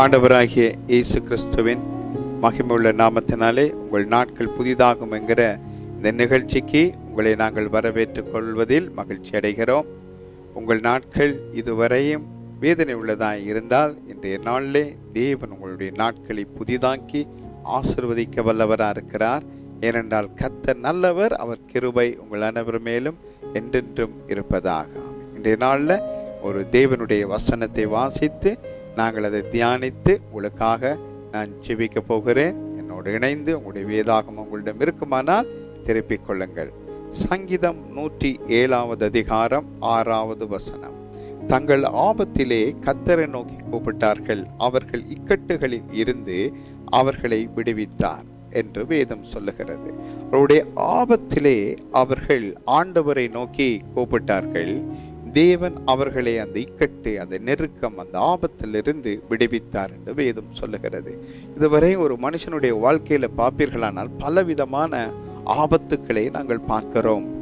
ஆண்டவராகிய இயேசு கிறிஸ்துவின் மகிமையுள்ள நாமத்தினாலே உங்கள் நாட்கள் புதிதாகும் என்கிற இந்த நிகழ்ச்சிக்கு உங்களை நாங்கள் வரவேற்றுக் கொள்வதில் மகிழ்ச்சி அடைகிறோம். உங்கள் நாட்கள் இதுவரையும் வேதனை உள்ளதாக இருந்தால் இன்றைய நாளிலே தேவன் உங்களுடைய நாட்களை புதிதாக்கி ஆசிர்வதிக்க வல்லவராக இருக்கிறார். ஏனென்றால் கத்த நல்லவர் அவர் கிருபை உங்கள் அனைவர் மேலும் என்றென்றும் இருப்பதாக. இன்றைய நாளில் ஒரு தேவனுடைய வசனத்தை வாசித்து நாங்கள் அதை தியானித்து உங்களுக்காக நான் ஜெபிக்க போகிறேன். என்னோடு இணைந்து உங்களுடைய வேதாகம் உங்களிடம் இருக்குமானால் திருப்பிக் கொள்ளுங்கள். சங்கீதம் நூற்றி ஏழாவது அதிகாரம் ஆறாவது வசனம். தங்கள் ஆபத்திலே கத்தரை நோக்கி கூப்பிட்டார்கள். அவர்கள் இக்கட்டுகளில் இருந்து அவர்களை விடுவித்தார் என்று வேதம் சொல்லுகிறது. அவருடைய ஆபத்திலே அவர்கள் ஆண்டவரை நோக்கி கூப்பிட்டார்கள். தேவன் அவர்களை அந்த இக்கட்டு அந்த நெருக்கம் அந்த ஆபத்திலிருந்து விடுவித்தார் என்று வேதம் சொல்லுகிறது. இதுவரை ஒரு மனுஷனுடைய வாழ்க்கையில் பார்ப்பீர்களானால் பலவிதமான ஆபத்துக்களை நாங்கள் பார்க்கிறோம்.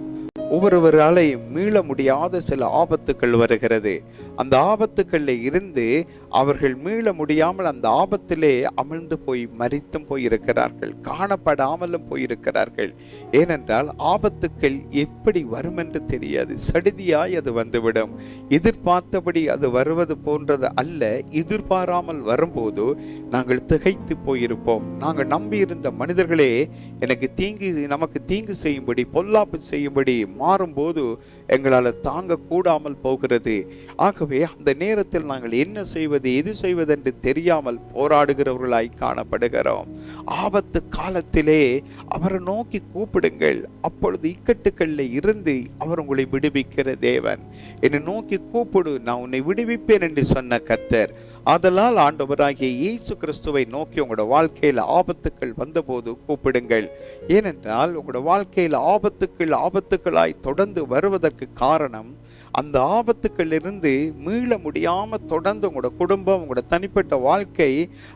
ஒவ்வொருவராலையும் மீள முடியாத சில ஆபத்துக்கள் வருகிறது. அந்த ஆபத்துக்களில் இருந்து அவர்கள் மீள முடியாமல் அந்த ஆபத்திலே அமிழ்ந்து போய் மறித்தும் போயிருக்கிறார்கள் காணப்படாமலும் போயிருக்கிறார்கள். ஏனென்றால் ஆபத்துக்கள் எப்படி வரும் என்று தெரியாது. சடிதியாய் அது வந்துவிடும். எதிர்பார்த்தபடி அது வருவது போன்றது அல்ல. எதிர்பாராமல் வரும்போது நாங்கள் திகைத்து போயிருப்போம். நாங்கள் நம்பியிருந்த மனிதர்களே எனக்கு தீங்கு நமக்கு தீங்கு செய்யும்படி பொல்லாப்பு செய்யும்படி மாறும்போது எங்களால் தாங்க கூடாமல் போகிறது. ஆகவே அந்த நேரத்தில் நாங்கள் என்ன செய்வது எது செய்வதென்று தெரியாமல் போராடுகிறவர்களாய் காணப்படுகிறோம். ஆபத்து காலத்திலே அவரை நோக்கி கூப்பிடுங்கள். அப்பொழுது இக்கட்டுகளில் இருந்து அவர் உங்களை விடுவிக்கிற தேவன். என்னை நோக்கி கூப்பிடு நான் உன்னை விடுவிப்பேன் என்று சொன்ன கத்தர் அதனால் ஆண்டவராகிய இயேசு கிறிஸ்துவை நோக்கி உங்களோட வாழ்க்கையில் ஆபத்துக்கள் வந்தபோது கூப்பிடுங்கள். ஏனென்றால் உங்களோட வாழ்க்கையில் ஆபத்துக்கள் ஆபத்துக்களாய் தொடர்ந்து வருவதற்கு காரணம் அந்த ஆபத்துக்களிலிருந்து மீள முடியாமல் தொடர்ந்து உங்களோட குடும்பம் உங்களோட தனிப்பட்ட வாழ்க்கை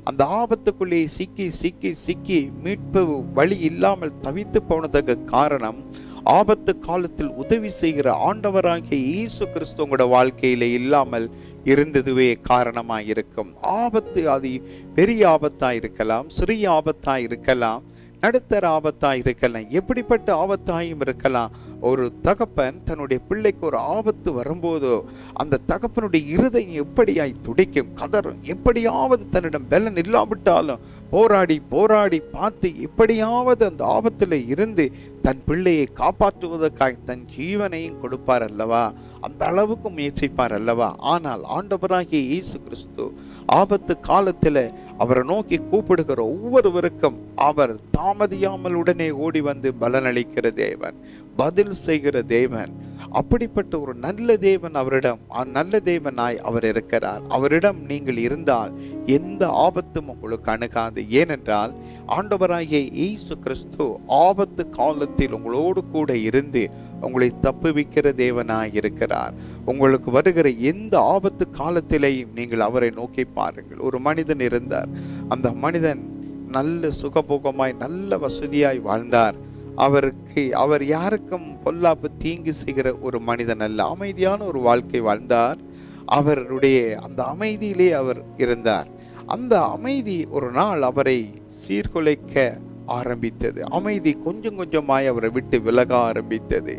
அந்த ஆபத்துக்குள்ளேயே சிக்கி சிக்கி சிக்கி மீட்பு வழி இல்லாமல் தவித்து போனதுக்கு காரணம் ஆபத்து காலத்தில் உதவி செய்கிற ஆண்டவராகிய இயேசு கிறிஸ்து உங்களோட வாழ்க்கையில இல்லாமல் இருந்ததுவே காரணமாக இருக்கும் ஆபத்து அது பெரிய ஆபத்தா இருக்கலாம் சிறிய ஆபத்தா இருக்கலாம் நடுத்தர ஆபத்தாக இருக்கலாம். எப்படிப்பட்ட ஆபத்தாயும் இருக்கலாம். ஒரு தகப்பன் தன்னுடைய பிள்ளைக்கு ஒரு ஆபத்து வரும்போதோ அந்த தகப்பனுடைய இருதயம் எப்படியாய் துடிக்கும்? கதறும். எப்படியாவது தன்னிடம் பலன் இல்லாவிட்டாலும் போராடி போராடி பார்த்து எப்படியாவது அந்த ஆபத்தில் இருந்து தன் பிள்ளையை காப்பாற்றுவதற்காக தன் ஜீவனையும் கொடுப்பார் அல்லவா? அந்த அளவுக்கு முயற்சிப்பார் அல்லவா? ஆனால் ஆண்டவராகிய இயேசு கிறிஸ்து ஆபத்து காலத்தில் அவரை நோக்கி கூப்பிடுகிற ஒவ்வொருவருக்கும் அவர் தாமதியாமல் உடனே ஓடி வந்து பலனளிக்கிற தேவன் பதில் செய்கிற தேவன். அப்படிப்பட்ட ஒரு நல்ல தேவன் அவரிடம் நல்ல தேவனாய் அவர் இருக்கிறார். அவரிடம் நீங்கள் இருந்தால் எந்த ஆபத்தும் உங்களுக்கு அணுகாது. ஏனென்றால் ஆண்டவராகிய இயேசு கிறிஸ்து ஆபத்து காலத்தில் உங்களோடு கூட இருந்து உங்களை தப்புவிக்கிற தேவனாய் இருக்கிறார். உங்களுக்கு வருகிற எந்த ஆபத்து காலத்திலேயும் நீங்கள் அவரை நோக்கி பாருங்கள். ஒரு மனிதன் இருந்தார். அந்த மனிதன் நல்ல சுகபோகமாய் நல்ல வசதியாய் வாழ்ந்தார். அவருக்கு அவர் யாருக்கும் பொல்லாப்பு தீங்கு செய்கிற ஒரு மனிதன் அல்ல. அமைதியான ஒரு வாழ்க்கை வாழ்ந்தார். அவருடைய அந்த அமைதியிலே அவர் இருந்தார். அந்த அமைதி ஒரு நாள் அவரை சீர்குலைக்க ஆரம்பித்தது. அமைதி கொஞ்சம் கொஞ்சமாய் அவரை விட்டு விலக ஆரம்பித்தது.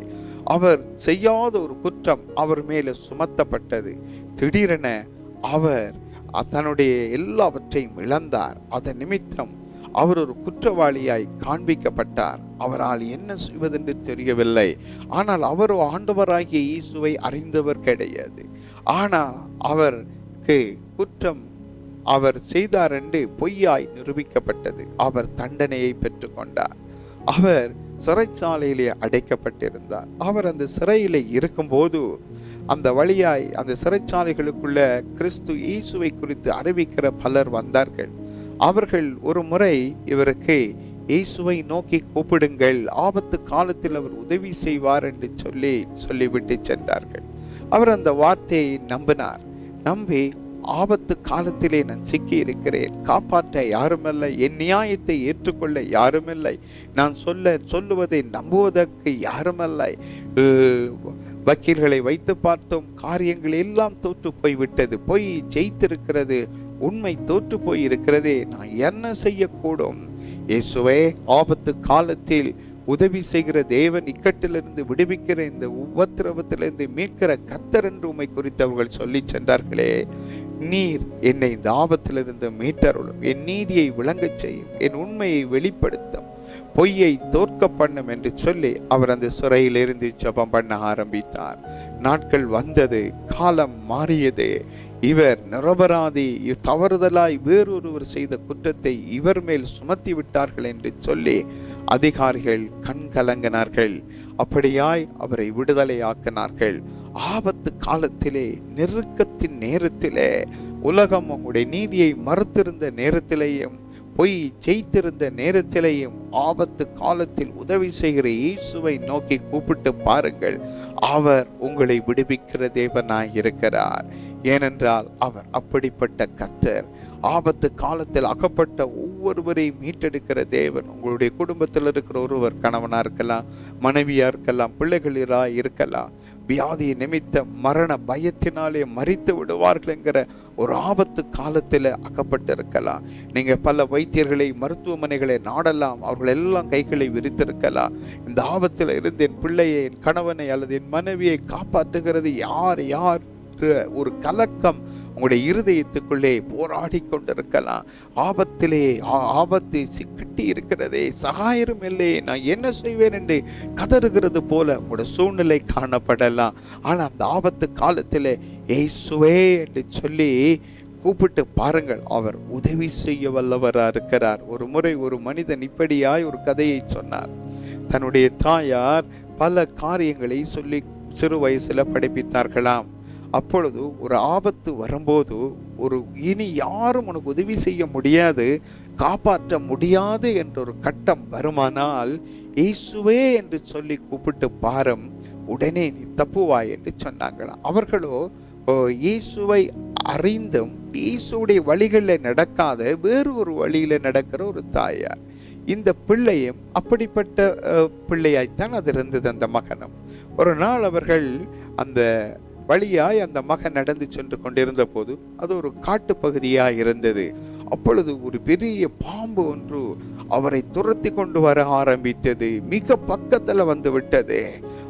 அவர் செய்யாத ஒரு குற்றம் அவர் மேலே சுமத்தப்பட்டது. திடீரென அவர் தன்னுடைய எல்லாவற்றையும் இழந்தார். அதன் நிமித்தம் அவர் ஒரு குற்றவாளியாய் காண்பிக்கப்பட்டார். அவரால் என்ன செய்வதென்று தெரியவில்லை. ஆனால் அவர் ஆண்டவராகிய இயேசுவை அறிந்தவர் கிடையாது. ஆனால் அவருக்கு குற்றம் அவர் செய்தார் என்று பொய்யாய் நிரூபிக்கப்பட்டது. அவர் தண்டனையை பெற்றுக்கொண்டார். அவர் சிறைச்சாலையிலே அடைக்கப்பட்டிருந்தார். அவர் அந்த சிறையிலே இருக்கும்போது அந்த வழியாய் அந்த சிறைச்சாலைகளுக்குள்ள கிறிஸ்து இயேசுவை குறித்து அறிவிக்கிற பலர் வந்தார்கள். அவர்கள் ஒரு முறை இவருக்கு இயேசுவை நோக்கி கூப்பிடுங்கள். ஆபத்து காலத்தில் அவர் உதவி செய்வார் என்று சொல்லி சொல்லிவிட்டு சென்றார்கள். அவர் அந்த வார்த்தையை நம்பினார். நம்பி ஆபத்து காலத்திலே நான் சிக்கி இருக்கிறேன். காப்பாற்ற யாருமில்லை. என் நியாயத்தை ஏற்றுக்கொள்ள யாருமில்லை. நான் சொல்ல சொல்லுவதை நம்புவதற்கு யாருமில்லை. வக்கீல்களை வைத்து பார்த்தோம். காரியங்கள் எல்லாம் தோற்று போய்விட்டது. போய் ஜெயித்திருக்கிறது. உண்மை தோற்று போய் இருக்கிறதே நான் என்ன செய்யக்கூடும்? இயேசுவே ஆபத்து காலத்தில் உதவி செய்கிற தேவன் இக்கட்டிலிருந்து விடுவிக்கிற இந்த உபத்திரவத்திலிருந்து மீட்கிற கத்தர் என்று உண்மை குறித்து அவர்கள் சொல்லி சென்றார்களே. நீர் என்னை இந்த ஆபத்திலிருந்து மீட்டருளும். என் நீதியை விளங்கச் செய்யும். என் உண்மையை வெளிப்படுத்தும். பொய்யை தோற்க பண்ணும் என்று சொல்லி அவர் அந்த சிறையிலிருந்து ஜபம் பண்ண ஆரம்பித்தார். நாட்கள் வந்தது காலம் மாறியது. இவர் நிரபராதி தவறுதலாய் வேறொருவர் செய்த குற்றத்தை இவர் மேல் சுமத்தி விட்டார்கள் என்று சொல்லி அதிகாரிகள் கண் கலங்கினார்கள் அப்படியாய் அவரை விடுதலையாக்கினார்கள். ஆபத்து காலத்திலே நெருக்கத்தின் நேரத்திலே உலகம் உங்களுடைய நீதியை மறுத்திருந்த நேரத்திலேயும் பொய் ஜெயித்திருந்த நேரத்திலேயும் ஆபத்து காலத்தில் உதவி செய்கிற இயேசுவை நோக்கி கூப்பிட்டு பாருங்கள். அவர் உங்களை விடுவிக்கிற தேவனாய் இருக்கிறார். ஏனென்றால் அவர் அப்படிப்பட்ட கத்தர். ஆபத்து காலத்தில் அகப்பட்ட ஒவ்வொருவரையும் மீட்டெடுக்கிற தேவன். உங்களுடைய குடும்பத்தில் இருக்கிற ஒருவர் கணவனா இருக்கலாம் மனைவியாக இருக்கலாம் பிள்ளைகளாக இருக்கலாம். வியாதி நிமித்த மரண பயத்தினாலே மறித்து விடுவார்கள் என்கிற ஒரு ஆபத்து காலத்தில் அகப்பட்டிருக்கலாம் நீங்கள் பல வைத்தியர்களை மருத்துவமனைகளை நாடலாம். அவர்கள் எல்லாம் கைகளை விரித்திருக்கலாம். இந்த ஆபத்தில் இருந்து என் பிள்ளையை என் கணவனை அல்லது என் மனைவியை காப்பாற்றுகிறது யார்? யார்? ஒரு கலக்கம் உங்களுடைய இருதயத்துக்குள்ளே போராடி கொண்டிருக்கலாம் ஆபத்திலே ஆ- ஆபத்து சிக்கட்டி இருக்கிறதே சகாயரும் இல்லையே நான் என்ன செய்வேன் என்று கதறுகிறது போல உங்களோட சூழ்நிலை காணப்படலாம். ஆனால் அந்த ஆபத்து காலத்தில் ஏசுவே என்று சொல்லி கூப்பிட்டு பாருங்கள். அவர் உதவி செய்ய வல்லவராக இருக்கிறார். ஒரு முறை ஒரு மனிதன் இப்படியாய் ஒரு கதையை சொன்னார். தன்னுடைய தாயார் பல காரியங்களை சொல்லி சிறு வயசில் படிப்பித்தார்களாம். அப்பொழுது ஒரு ஆபத்து வரும்போது ஒரு இனி யாரும் உனக்கு உதவி செய்ய முடியாது காப்பாற்ற முடியாது என்ற ஒரு கட்டம் வருமானால் இயேசுவே என்று சொல்லி கூப்பிட்டு பாரும் உடனே நீ தப்புவாய் என்று சொன்னாங்களாம் அவர்களோ இயேசுவை அறிந்தும் இயேசுடைய வழிகளில் நடக்காத வேறு ஒரு வழியில் நடக்கிற ஒரு தாயார். இந்த பிள்ளையும் அப்படிப்பட்ட பிள்ளையாய்த்தான் அது இருந்தது அந்த மகனும். ஒரு நாள் அவர்கள் அந்த வழியாய் அந்த மகன் நடந்து சென்று கொண்டிருந்த போது அது ஒரு காட்டு பகுதியாய் இருந்தது. அப்பொழுது ஒரு பெரிய பாம்பு ஒன்று அவரை துரத்தி கொண்டு வர ஆரம்பித்தது. மிக பக்கத்துல வந்து விட்டது.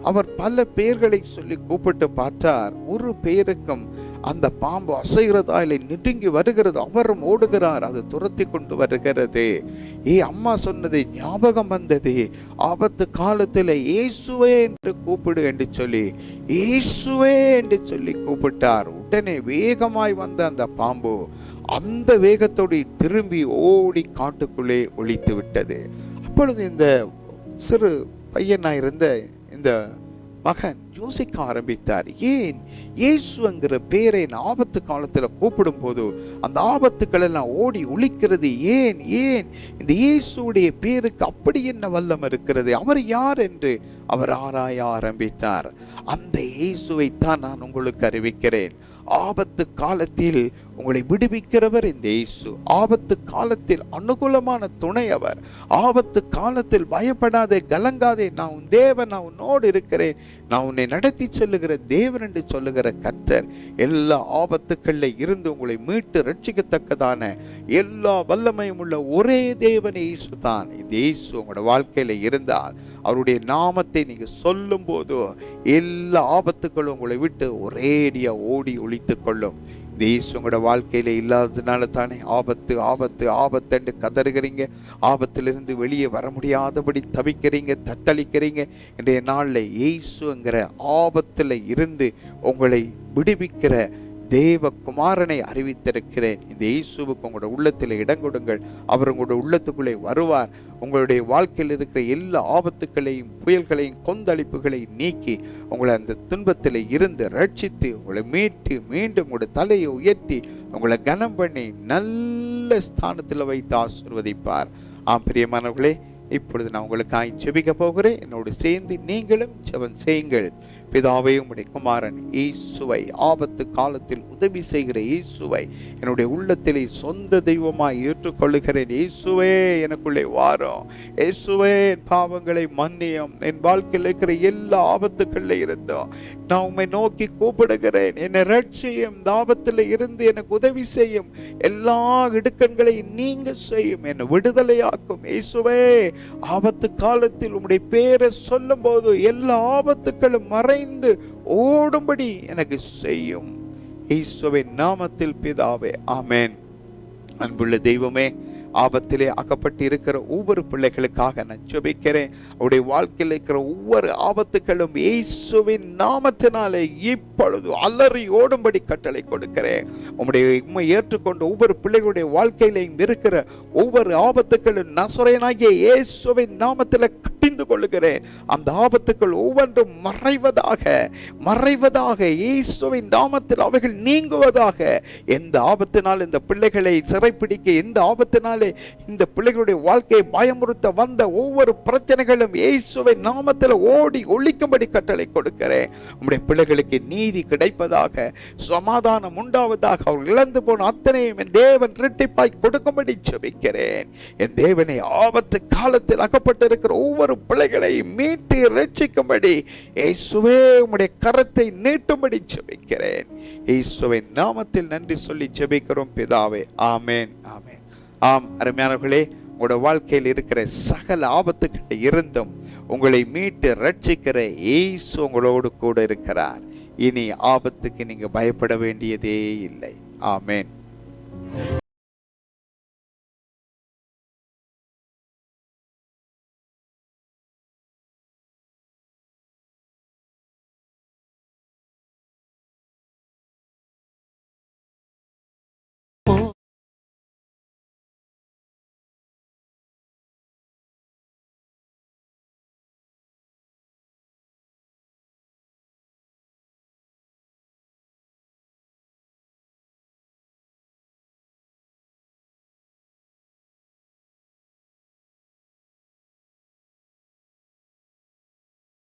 அவர் பல பெயர்களை சொல்லி கூப்பிட்டு பார்த்தார். ஒரு பெயருக்கும் அந்த பாம்பு அசைகிறதா இல்லை நெருங்கி வருகிறது. அவரும் ஓடுகிறார். அது துரத்தி கொண்டு வருகிறது. ஏ அம்மா சொன்னது ஞாபகம் வந்தது. ஆபத்து காலத்தில் இயேசுவே என்று கூப்பிடு என்று சொல்லி இயேசுவே என்று சொல்லி கூப்பிட்டார். உடனே வேகமாய் வந்த அந்த பாம்பு அந்த வேகத்தோடு திரும்பி ஓடி காட்டுக்குள்ளே ஒழித்து விட்டது. அப்பொழுது இந்த சிறு பையனா இருந்த இந்த மகன் யோசிக்க ஆரம்பித்தார். ஏன்? இயேசுங்கிற பேரை நான் ஆபத்து காலத்தில் கூப்பிடும்போது அந்த ஆபத்துக்கள் எல்லாம் ஓடி ஒழிக்கிறது ஏன்? ஏன்? இந்த இயேசுடைய பேருக்கு அப்படி என்ன வல்லம் இருக்கிறது? அவர் யார் என்று அவர் ஆராய ஆரம்பித்தார். அந்த இயேசுவை தான் நான் உங்களுக்கு அறிவிக்கிறேன். ஆபத்து காலத்தில் உங்களை விடுவிக்கிறவர் இந்த இயேசு. ஆபத்து காலத்தில் அனுகூலமான துணை அவர். ஆபத்து காலத்தில் பயப்படாதே கலங்காதே. நான் உன் தேவன் நான் உன்னோடு இருக்கிறேன். நான் உன்னை நடத்தி செல்லுகிற தேவன் என்று சொல்லுகிற கத்தர் எல்லா ஆபத்துக்களில் இருந்து உங்களை மீட்டு ரட்சிக்கத்தக்கதான. எல்லா வல்லமையும் உள்ள ஒரே தேவன் இயேசு தான். இந்த இயேசு உங்களோட வாழ்க்கையில் இருந்தால் அவருடைய நாமத்தை நீங்க சொல்லும் போதோ எல்லா ஆபத்துக்களும் உங்களை விட்டு ஒரேடியா ஓடி ஒழித்துக் கொள்ளும். இந்த இயேசு உங்களோட வாழ்க்கையில் இல்லாததுனால தானே ஆபத்து ஆபத்து ஆபத்துன்னு கதறுகிறீங்க. ஆபத்திலிருந்து வெளியே வர முடியாதபடி தவிக்கிறீங்க தத்தளிக்கிறீங்க. இன்றைய நாளில் இயேசுங்கிற ஆபத்தில் இருந்து உங்களை விடுவிக்கிற தேவ குமாரனை அறிவித்திருக்கிறேன். இந்த இயேசுவுக்கு உங்களோட உள்ளத்தில் இடம் கொடுங்கள். அவர் உங்களோட உள்ளத்துக்குள்ளே வருவார். உங்களுடைய வாழ்க்கையில் இருக்கிற எல்லா ஆபத்துக்களையும் புயல்களையும் கொந்தளிப்புகளையும் நீக்கி உங்களை அந்த துன்பத்தில் இருந்து ரட்சித்து உங்களை மீட்டு மீண்டும் உங்களுடைய தலையை உயர்த்தி உங்களை கனம் பண்ணி நல்ல ஸ்தானத்தில் வைத்து ஆசிர்வதிப்பார். ஆம் பிரியமானவர்களே இப்பொழுது நான் உங்களுக்காக செபிக்க போகிறேன். என்னோடு சேர்ந்து நீங்களும் செவன் செய்யுங்கள். பிதாவே உம்முடைய குமாரன் இயேசுவை ஆபத்து காலத்தில் உதவி செய்கிற இயேசுவை என்னுடைய உள்ளத்திலே சொந்த தெய்வமாய் ஏற்றுக்கொள்ளுகிறேன். இயேசுவே எனக்குள்ளே வாரம் இயேசுவே என் பாவங்களை மன்னியம். என் வாழ்க்கையில் இருக்கிற எல்லா ஆபத்துக்கள்ல இருந்தோம் நான் உண்மை நோக்கி கூப்பிடுகிறேன். என்னை ரட்சியும் தாபத்தில் இருந்து எனக்கு உதவி செய்யும். எல்லா இடுக்கண்களையும் நீங்க செய்யும். என்னை விடுதலையாக்கும். இயேசுவே ஆபத்து காலத்தில் உம்முடைய பேரை சொல்லும் போது எல்லா ஆபத்துக்களும் மறை பாய்ந்து ஓடும்படி எனக்கு செய்யும். ஈஸ்வவின் நாமத்தில் பிதாவே ஆமேன். அன்புள்ள தெய்வமே ஆபத்திலே அகப்பட்டு இருக்கிற ஒவ்வொரு பிள்ளைகளுக்காக நான் ஜெபிக்கிறேன். அவருடைய வாழ்க்கையில் இருக்கிற ஒவ்வொரு ஆபத்துகளும் இயேசுவின் நாமத்தினாலே இப்பொழுது அலறி ஓடும்படி கட்டளை கொடுக்கிறேன். உம்முடைய உண்மை ஏற்றுக்கொண்ட ஒவ்வொரு பிள்ளைகளுடைய வாழ்க்கையிலையும் இருக்கிற ஒவ்வொரு ஆபத்துகளும் நசுரையனாகிய இயேசுவின் நாமத்தில் கட்டிந்து கொள்ளுகிறேன். அந்த ஆபத்துக்கள் ஒவ்வொன்றும் மறைவதாக மறைவதாக இயேசுவின் நாமத்தில் அவைகள் நீங்குவதாக. எந்த ஆபத்தினால் இந்த பிள்ளைகளை சிறைப்பிடிக்க எந்த ஆபத்தினாலே இந்த பிள்ளைகளுடைய வாழ்க்கையை பயமுறுத்த வந்த ஒவ்வொரு பிரச்சனைகளும் இயேசுவின் நாமத்தில் ஓடி ஒழிக்கும்படி கட்டளை கொடுக்கிறேன். உங்களுடைய பிள்ளைகளுக்கு நீதி கிடைப்பதாக சமாதானம் உண்டாவதாக அவர் இழந்து போன அத்தனையும் என் தேவன் இரட்டிப்பாய் கொடுக்கும்படி ஜெபிக்கிறேன். என் தேவனை ஆபத்து காலத்தில் அகப்பட்டிருக்கிற ஒவ்வொரு பிள்ளைகளை மீட்டு ரட்சிக்கும்படி இயேசுவே உம்முடைய கரத்தை நீட்டும்படி ஜெபிக்கிறேன். இயேசுவை நாமத்தில் நன்றி சொல்லி ஜெபிக்கிறோம் பிதாவே. ஆமேன் ஆமேன். ஆம் அருமையானவர்களே உங்களோட வாழ்க்கையில் இருக்கிற சகல ஆபத்துக்கிட்ட இருந்தும் உங்களை மீட்டு ரட்சிக்கிற இயேசு உங்களோடு கூட இருக்கிறார். இனி ஆபத்துக்கு நீங்க பயப்பட வேண்டியதே இல்லை. ஆமேன்.